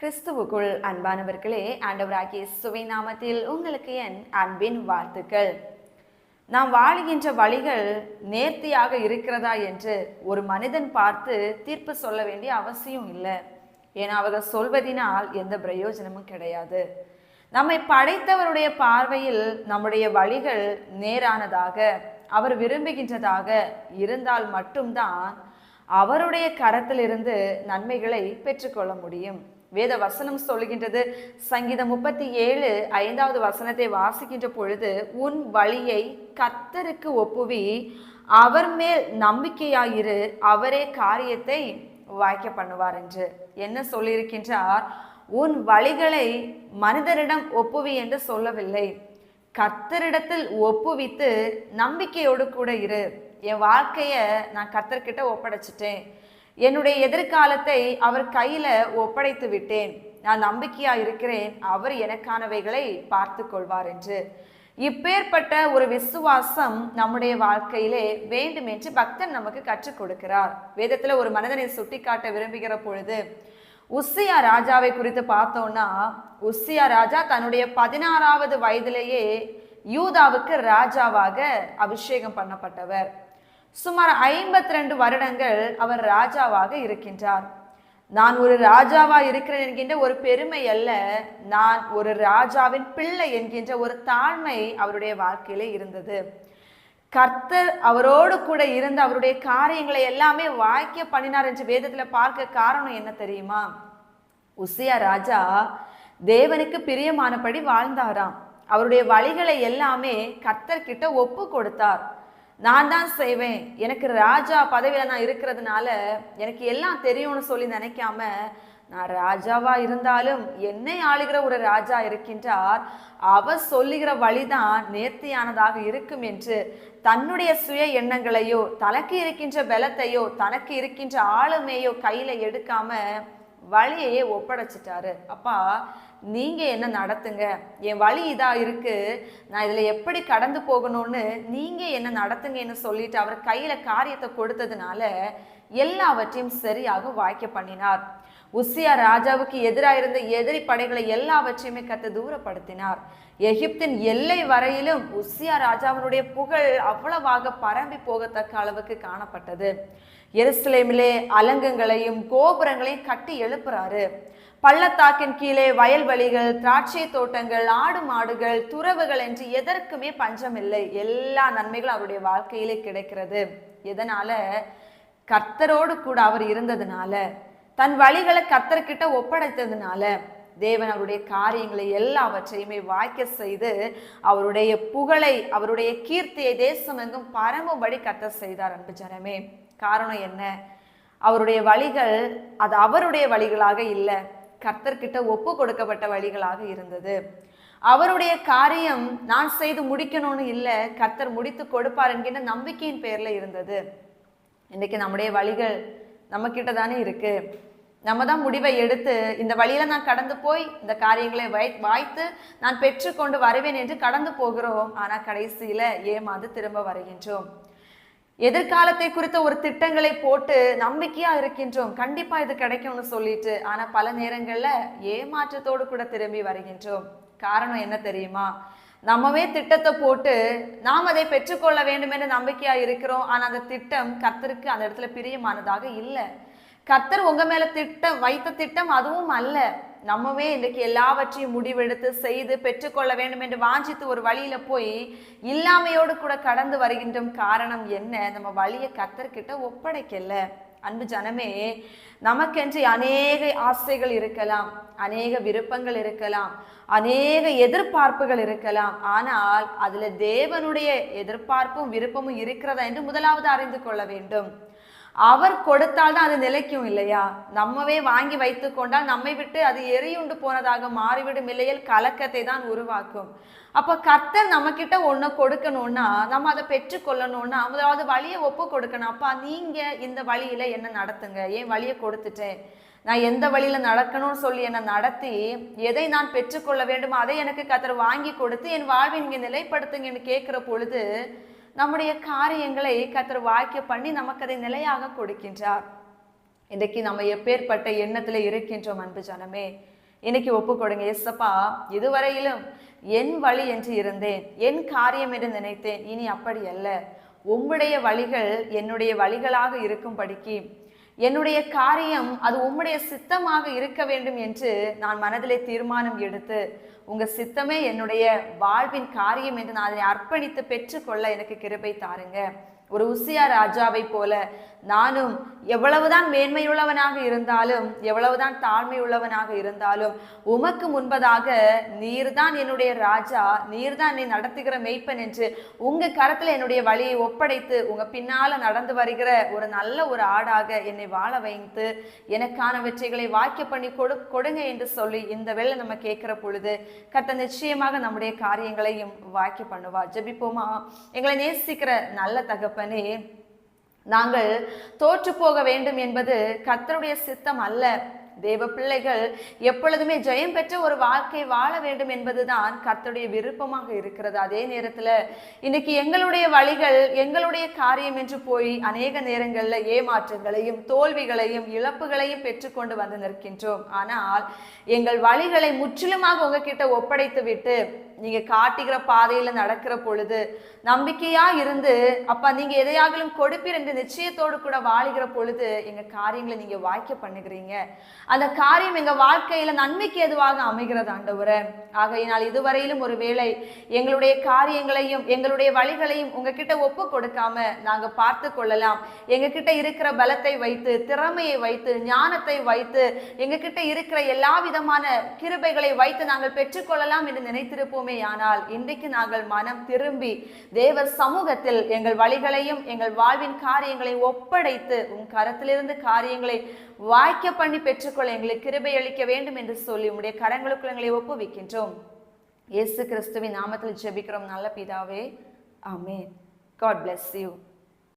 கிறிஸ்துவுக்குள் அன்பானவர்களே ஆண்டவராகிய சுவை நாமத்தில் உங்களுக்கு என் அன்பின் வாழ்த்துக்கள். நாம் வாழுகின்ற வழிகள் நேர்த்தியாக இருக்கிறதா என்று ஒரு மனிதன் பார்த்து தீர்ப்பு சொல்ல வேண்டிய அவசியம் இல்லை. ஏன்னா அவர்கள் சொல்வதினால் எந்த பிரயோஜனமும் கிடையாது. நம்மை படைத்தவருடைய பார்வையில் நம்முடைய வழிகள் நேரானதாக அவர் விரும்புகின்றதாக இருந்தால் மட்டும்தான் அவருடைய கரத்திலிருந்து நன்மைகளை பெற்றுக்கொள்ள முடியும். வேத வசனம் சொல்லுகின்றது. சங்கீதம் முப்பத்தி ஏழு ஐந்தாவது வசனத்தை வாசிக்கின்ற பொழுது உன் வழியை கத்தருக்கு ஒப்புவி அவர் மேல் நம்பிக்கையாயிரு அவரே காரியத்தை வாய்க்க பண்ணுவார் என்று. என்ன சொல்லியிருக்கின்றார்? உன் வழிகளை மனிதரிடம் ஒப்புவி என்று சொல்லவில்லை. கத்தரிடத்தில் ஒப்புவித்து நம்பிக்கையோடு கூட இரு. என் வாழ்க்கைய நான் கத்தர்கிட்ட ஒப்படைச்சிட்டேன். என்னுடைய எதிர்காலத்தை அவர் கையில ஒப்படைத்து விட்டேன். நான் நம்பிக்கையா இருக்கிறேன். அவர் எனக்கானவைகளை பார்த்து கொள்வார் என்று. இப்பேற்பட்ட ஒரு விசுவாசம் நம்முடைய வாழ்க்கையிலே வேண்டும் என்று பக்தன் நமக்கு கற்றுக் கொடுக்கிறார். வேதத்துல ஒரு மனிதனை சுட்டிக்காட்ட விரும்புகிற பொழுது உஸ்ஸியா ராஜாவை குறித்து பார்த்தோம்னா உஸ்ஸியா ராஜா தன்னுடைய பதினாறாவது வயதிலேயே யூதாவுக்கு ராஜாவாக அபிஷேகம் பண்ணப்பட்டவர். சுமார் ஐம்பத்தி ரெண்டு வருடங்கள் அவர் ராஜாவாக இருக்கின்றார். நான் ஒரு ராஜாவா இருக்கிறேன் என்கின்ற ஒரு பெருமை அல்ல நான் ஒரு ராஜாவின் பிள்ளை என்கின்ற ஒரு தாழ்மை அவருடைய வாழ்க்கையிலே இருந்தது. கர்த்தர் அவரோடு கூட இருந்து அவருடைய காரியங்களை எல்லாமே வாய்க்க பண்ணினார் என்று வேதத்துல பார்க்க காரணம் என்ன தெரியுமா? உசியா ராஜா தேவனுக்கு பிரியமானபடி வாழ்ந்தாராம். அவருடைய வழிகளை எல்லாமே கர்த்தர்கிட்ட ஒப்பு கொடுத்தார். நான் தான் செய்வேன். எனக்கு ராஜா பதவியில் நான் இருக்கிறதுனால எனக்கு எல்லாம் தெரியும்னு சொல்லி நினைக்காம நான் ராஜாவா இருந்தாலும் என்னை ஆளுகிற ஒரு ராஜா இருக்கின்றார். அவர் சொல்லுகிற வழிதான் நேர்த்தியானதாக இருக்கும் என்று தன்னுடைய சுய எண்ணங்களையோ தனக்கு இருக்கின்ற பலத்தையோ தனக்கு இருக்கின்ற ஆளுமையோ கையில எடுக்காம வழியையே ஒப்படைச்சிட்டாரு. அப்பா நீங்கள் என்ன நடத்துங்க? என் வழி இதாக இருக்குது நான் இதில் எப்படி கடந்து போகணும்னு நீங்கள் என்ன நடத்துங்கன்னு சொல்லிட்டு அவர் கையில் காரியத்தை கொடுத்ததுனால எல்லாவற்றையும் சரியாக வாய்க்க பண்ணினார். உசியா ராஜாவுக்கு எதிராக இருந்த எதிரி படைகளை எல்லாவற்றையுமே கத்த தூரப்படுத்தினார். எகிப்தின் எல்லை வரையிலும் உசியா ராஜாவினுடைய புகழ் அவ்வளவாக பரம்பி போகத்தக்க அளவுக்கு காணப்பட்டது. எருசலேமிலே அலங்கங்களையும் கோபுரங்களையும் கட்டி எழுப்புறாரு. பள்ளத்தாக்கின் கீழே வயல்வெளிகள் திராட்சை தோட்டங்கள் ஆடு மாடுகள் துறவுகள் என்று எதற்குமே பஞ்சம் இல்லை எல்லா நன்மைகளும் அவருடைய வாழ்க்கையிலே கிடைக்கிறது. எதனால? கர்த்தரோடு கூட அவர் இருந்ததுனால தன் வழிகளை கர்த்தர்கிட்ட ஒப்படைத்ததுனால தேவன் அவருடைய காரியங்களை எல்லாவற்றையுமே வாய்க்க செய்து அவருடைய புகழை அவருடைய கீர்த்தியை தேசம் எங்கும் பரம்பும்படி கர்த்தர் செய்தார் அன்பு ஜனமே. காரணம் என்ன? அவருடைய வழிகள் அது அவருடைய வழிகளாக இல்லை. கர்த்தர்கிட்ட ஒப்பு கொடுக்கப்பட்ட வழிகளாக இருந்தது. அவருடைய காரியம் நான் செய்து முடிக்கணும்னு இல்லை கர்த்தர் முடித்து கொடுப்பார் என்கின்ற நம்பிக்கையின் பேரில் இருந்தது. இன்றைக்கு நம்முடைய வழிகள் நம்ம கிட்ட தானே இருக்கு. நம்ம தான் முடிவை எடுத்து இந்த வழியில நான் கடந்து போய் இந்த காரியங்களை வை வாய்த்து நான் பெற்றுக்கொண்டு வருவேன் என்று கடந்து போகிறோம். ஆனால் கடைசியில ஏமாந்து திரும்ப வருகின்றோம். எதிர்காலத்தை குறித்த ஒரு திட்டங்களை போட்டு நம்பிக்கையா இருக்கின்றோம். கண்டிப்பா இது கிடைக்கும்னு சொல்லிட்டு ஆனா பல நேரங்கள்ல ஏமாற்றத்தோடு கூட திரும்பி வருகின்றோம். காரணம் என்ன தெரியுமா? நம்மவே திட்டத்தை போட்டு நாம் அதை பெற்றுக்கொள்ள வேண்டும் என்று நம்பிக்கையாக இருக்கிறோம். ஆனால் அந்த திட்டம் கர்த்தருக்கு அந்த இடத்துல பிரியமானதாக இல்லை. கர்த்தர் உங்கள் மேலே திட்டம் வைத்த திட்டம் அதுவும் அல்ல. நம்மவே இன்றைக்கு எல்லாவற்றையும் முடிவெடுத்து செய்து பெற்றுக்கொள்ள வேண்டும் என்று வாஞ்சித்து ஒரு வழியில் போய் இல்லாமையோடு கூட கடந்து வருகின்றோம் காரணம் என்ன? நம்ம வழியை கர்த்தர்கிட்ட ஒப்படைக்கலை. அன்பு ஜனமே நமக்கென்று அநேக ஆசைகள் இருக்கலாம் அநேக விருப்பங்கள் இருக்கலாம் அநேக எதிர்பார்ப்புகள் இருக்கலாம். ஆனால் அதுல தேவனுடைய எதிர்பார்ப்பும் விருப்பமும் இருக்கிறதா என்று முதலாவது அறிந்து கொள்ள வேண்டும். அவர் கொடுத்தால் தான் அது நிலைக்கும் இல்லையா? நம்மவே வாங்கி வைத்து கொண்டால் நம்மை விட்டு அது எரியுண்டு போனதாக மாறிவிடும் இல்லையில் கலக்கத்தை தான் உருவாக்கும். அப்போ கர்த்தர் நம்மக்கிட்ட ஒன்று கொடுக்கணும்னா நம்ம அதை பெற்றுக்கொள்ளணும்னா முதலாவது வழியை ஒப்பு கொடுக்கணும். அப்பா நீங்கள் இந்த வழியில் என்ன நடத்துங்க? ஏன் வழியை கொடுத்துட்டேன்? நான் எந்த வழியில் நடக்கணும்னு சொல்லி என்னை நடத்தி எதை நான் பெற்றுக்கொள்ள வேண்டுமோ அதை எனக்கு கத்தர் வாங்கி கொடுத்து என் வாழ்வை நீங்க நிலைப்படுத்துங்கன்னு கேட்குற பொழுது நம்முடைய காரியங்களை கத்தர் வாக்கிய பண்ணி நமக்கு அதை நிலையாக கொடுக்கின்றார். இன்றைக்கு நம்ம எப்பேற்பட்ட எண்ணத்துல இருக்கின்றோம் அன்பு ஜனமே. இன்னைக்கு ஒப்பு கொடுங்க எஸ்ப்பா இதுவரையிலும் என் வழி என்று இருந்தேன். என் காரியம் என்று நினைத்தேன். இனி அப்படி அல்ல. உம்முடைய வழிகள் என்னுடைய வழிகளாக இருக்கும்படிக்கு என்னுடைய காரியம் அது உம்முடைய சித்தமாக இருக்க வேண்டும் என்று நான் மனதிலே தீர்மானம் எடுத்து உங்க சித்தமே என்னுடைய வாழ்வின் காரியம் என்று நான் அதை அர்ப்பணித்து பெற்றுக்கொள்ள எனக்கு கிருபை தாருங்க. ஒரு உசியா ராஜாவை போல நானும் எவ்வளவுதான் மேன்மையுள்ளவனாக இருந்தாலும் எவ்வளவுதான் தாழ்மை உள்ளவனாக இருந்தாலும் உமக்கு முன்பதாக நீர்தான் என்னுடைய ராஜா நீர்தான் என்னை நடத்துகிற மெய்ப்பன் என்று உங்க கரத்துல என்னுடைய வழியை ஒப்படைத்து உங்க பின்னால நடந்து வருகிற ஒரு நல்ல ஒரு ஆடாக என்னை வாழ வைத்து எனக்கான வெற்றிகளை வாக்கிய பண்ணி கொடு கொடுங்க என்று சொல்லி இந்த வேலை நம்ம கேட்கிற பொழுது கத்த நிச்சயமாக நம்முடைய காரியங்களையும் வாக்கிய பண்ணுவா ஜபிப்போமா? எங்களை நேசிக்கிற நல்ல தகப்பு தகப்பனே நாங்கள் தோற்று போக வேண்டும் என்பது கர்த்தருடைய சித்தம் அல்ல. தேவ பிள்ளைகள் எப்பொழுதுமே ஜெயம் பெற்ற ஒரு வாழ்க்கை வாழ வேண்டும் என்பதுதான் கர்த்தருடைய விருப்பமாக இருக்கிறது. அதே நேரத்துல இன்னைக்கு எங்களுடைய வழிகள் எங்களுடைய காரியம் என்று போய் அநேக நேரங்கள்ல ஏமாற்றங்களையும் தோல்விகளையும் இழப்புகளையும் பெற்றுக்கொண்டு வந்து நிற்கின்றோம். ஆனால் எங்கள் வழிகளை முற்றிலுமாக உங்ககிட்ட ஒப்படைத்து விட்டு நீங்க காட்டுகிற பாதையில நடக்கிற பொழுது நம்பிக்கையா இருந்து அப்பா நீங்க எதையாகலும் கொடுப்பீர் என்று நிச்சயத்தோடு கூட வாழுகிற பொழுது எங்க காரியங்களை நீங்க வாய்க்க பண்ணுகிறீங்க. அந்த காரியம் எங்க வாழ்க்கையில நன்மைக்கு எதுவாக அமைகிறது ஆண்டவரே. ஆகையினால் இதுவரையிலும் ஒரு வேளை எங்களுடைய காரியங்களையும் எங்களுடைய வழிகளையும் உங்ககிட்ட ஒப்பு கொடுக்காம நாங்க பார்த்து கொள்ளலாம். எங்ககிட்ட இருக்கிற பலத்தை வைத்து திறமையை வைத்து ஞானத்தை வைத்து எங்ககிட்ட இருக்கிற எல்லா விதமான கிருபைகளை வைத்து நாங்கள் பெற்றுக்கொள்ளலாம் என்று நினைத்திருப்போம் ஆனால் இன்றைக்கு நாங்கள் மனம் திரும்பி தேவ சமூகத்தில் எங்கள் வழிகளையும் எங்கள் வாழ்வின் காரியங்களை ஒப்படைத்து உன் கரத்திலிருந்து காரியங்களை வாய்க்க பண்ணி பெற்றுக்கொள்ள எங்களுக்கு கிருபை அளிக்க வேண்டும் என்று சொல்லி உடைய கரங்களுக்குள் எங்களை ஒப்புவிக்கின்றோம். இயேசு கிறிஸ்துவின் நாமத்தில் ஜெபிக்கிறோம். நல்ல பிதாவே ஆமே காட் bless யூ